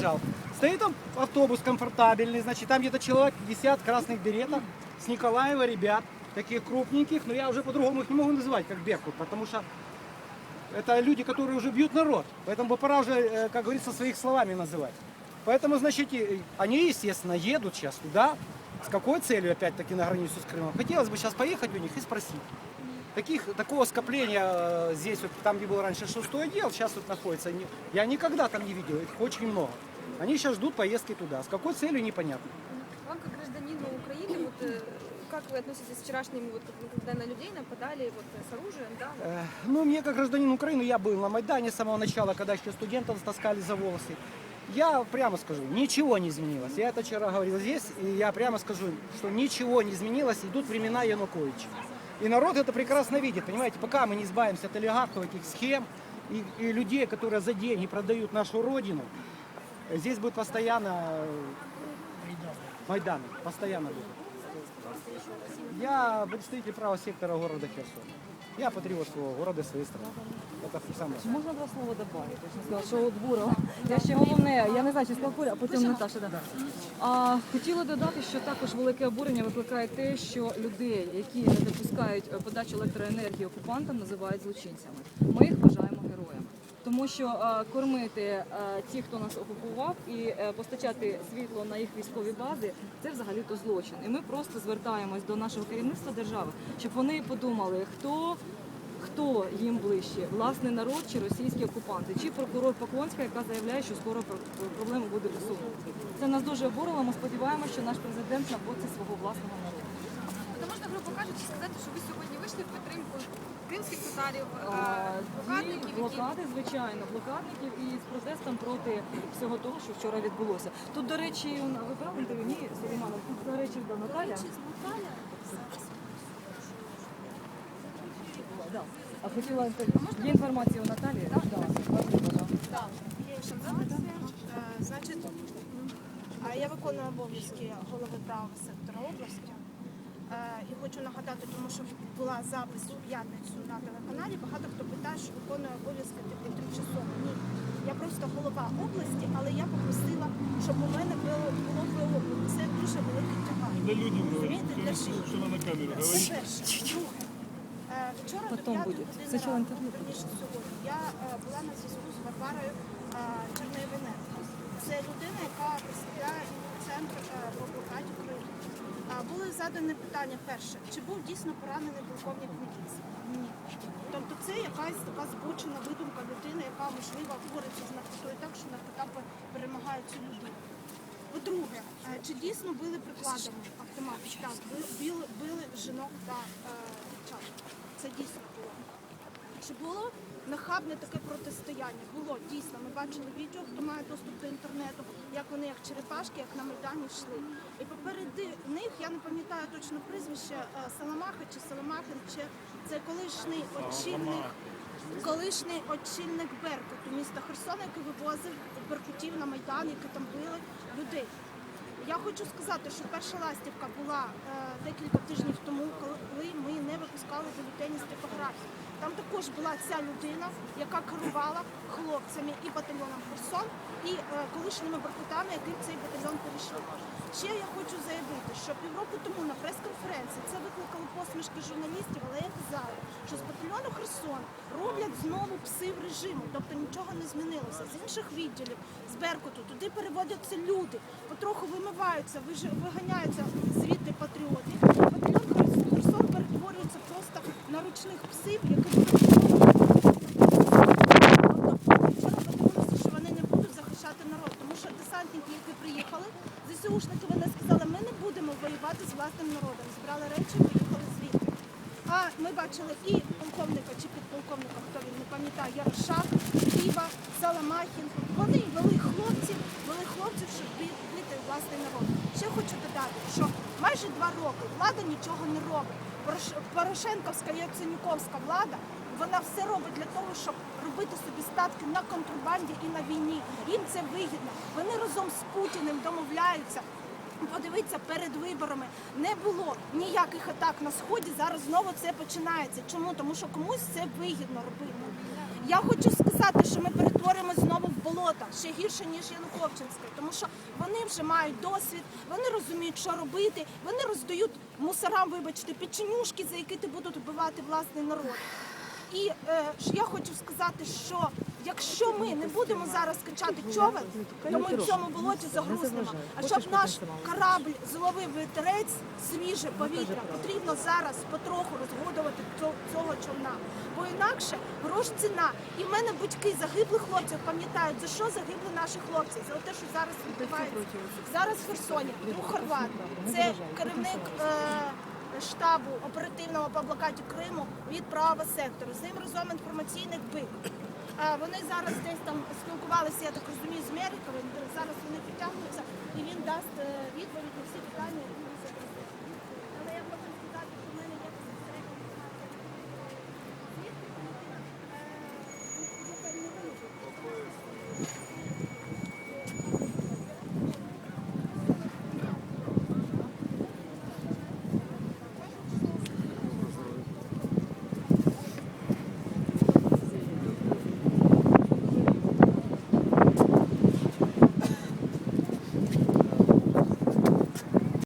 приезжал. Стоит там автобус комфортабельный, значит, там где-то человек 50 красных беретов с Николаева ребят, таких крупненьких, но я уже по-другому их не могу называть, как Беркут, потому что это люди, которые уже бьют народ. Поэтому пора уже, э, как говорится, своих словами называть. Поэтому, значит, они, естественно, едут сейчас туда. С какой целью, опять-таки, на границу с Крымом? Хотелось бы сейчас поехать у них и спросить. Таких, такого скопления э, здесь, вот там, где был раньше шестой отдел, сейчас тут находится. Я никогда там не видел, их очень много. Они сейчас ждут поездки туда. С какой целью, непонятно. Вам, как гражданину Украины, вот, э, как вы относитесь к вчерашнему, вот, когда на людей нападали вот, с оружием, да? Э, Ну, мне как гражданин Украины, я был на Майдане с самого начала, когда еще студентов таскали за волосы. Я прямо скажу, ничего не изменилось. Я это вчера говорил здесь, и я прямо скажу, что ничего не изменилось, идут времена Януковича. И народ это прекрасно видит, понимаете, пока мы не избавимся от олигархов, этих схем и, и людей, которые за деньги продают нашу родину, э, здесь будет постоянно э, Майдан, постоянно будет. Я представитель правого сектора города Херсон. Я патриот своего города, своей страны. Это самое. Чи можна два слова додати? Я ж не сказала, що от Бурова. Я ще головне, я не знаю, чи сказала Коля, а потім Наташа. Да. А, хотіла додати, що також велике обурення викликає те, що людей, які не допускають е, подачу електроенергії окупантам, називають злочинцями. Ми їх вважаємо героями. Тому що е, кормити е, ті, хто нас окупував, і е, постачати світло на їх військові бази це взагалі то злочин. І ми просто звертаємось до нашого керівництва держави, щоб вони подумали, хто хто їм ближче, власний народ чи російські окупанти, чи прокурор Поклонська, яка заявляє, що скоро проблема буде усунута. Це нас дуже обурило. Ми сподіваємося, що наш президент на боці свого власного народу. Грубо кажучи, сказати, що ви сьогодні вийшли в підтримку кримських татарів, е, блокадників, блокади, звичайно, блокадників і з протестом проти всього того, що вчора відбулося. Тут, до речі, ви брали інтерв'ю? Ні, Сулейманов, тут, до речі, да, Наталя. Да. А хотіла є інформація у Наталі? Да. Да. Так, інформація. Е, Значить, е, я виконую обов'язки голови правого сектора області. Е, І хочу нагадати, тому що була запис у п'ятницю на телеканалі. Багато хто питає, що виконує обов'язки тимчасово. Ні. Я просто голова області, але я попросила, щоб у мене було було ВО. Це дуже великий тягар. Людям Розумієте, для что на камеру Це перше. Друге. Е, Вчора до п'ятої години ранку, інтерв'ю. сьогодні, я е, була на зв'язку з Варварою Черневиненко. Це людина, яка представляє центр е, по блокаді Криму. А, Були задані питання перше, чи був дійсно поранений полковник міліції? Ні. Тобто це якась така збочена видумка людини, яка можливо бореться з наркотою так, що наркота пе- перемагає цю людину. По-друге, е, чи дійсно били прикладами автомати? Так, били, били жінок та е, дівчат. Це дійсно було. Чи було нахабне таке протистояння? Було дійсно. Ми бачили відео, хто має доступ до інтернету, як вони як черепашки, як на Майдані йшли. І поперед них я не пам'ятаю точно прізвище е, Саламаха чи Саламахин, чи це колишній очільник. Колишній очільник Беркуту міста Херсона, який вивозив беркутів на Майдан, які там били людей. Я хочу сказати, що перша ластівка була е, декілька тижнів тому, коли ми не випускали бюлетені з типографії. Там також була ця людина, яка керувала хлопцями і батальйоном Херсон, і е, колишніми беркутами, які в цей батальйон перейшли. Ще я хочу заявити, що півроку тому на прес-конференції це викликало посмішки журналістів, але я казала, що з батальйону Херсон роблять знову пси в режиму, тобто нічого не змінилося. З інших відділів, з Беркуту, туди переводяться люди, потроху вимиваються, виж- виганяються звідти патріоти. Батальйон Херсон перетворюється просто на ручних псів, які що вони не будуть захищати народ, тому що десантники, які приїхали, ЗСУшники, вони сказали, ми не будемо воювати з власним народом. Збирали речі, поїхали звідти. А ми бачили і полковника чи підполковника, хто він не пам'ятає, Ярошак, Хіба, Саламахін. Вони вели хлопців, вели хлопців, щоб власний народ. Ще хочу додати, що майже два роки влада нічого не робить. Порош- Порошенковська Яценюковська влада. Вона все робить для того, щоб робити собі статки на контрабанді і на війні. Їм це вигідно. Вони разом з Путіним домовляються. Подивіться, перед виборами не було ніяких атак на сході. Зараз знову це починається. Чому? Тому що комусь це вигідно робити. Я хочу сказати, що ми перетворимо знову в болото ще гірше ніж Януковчинське, тому що вони вже мають досвід, вони розуміють, що робити. Вони роздають мусорам, вибачте, печенюшки, за які ти будуть вбивати власний народ. І е, я хочу сказати, що якщо ми не будемо зараз качати човен, то ми в цьому болоті загрузнемо. А щоб наш корабль зловив вітерець, свіже повітря, потрібно зараз потроху розгодувати цього, човна. Бо інакше грош ціна. І в мене батьки загиблих хлопців пам'ятають, за що загибли наші хлопці, за те, що зараз відбувається. Зараз в Херсоні, друг Хорват, це керівник. Е, штабу оперативного по блокаді Криму від правого сектору. З ним разом інформаційних бик. Вони зараз десь там спілкувалися, я так розумію, з Мерикою. Зараз вони підтягнуться і він дасть е, відповідь на всі питання.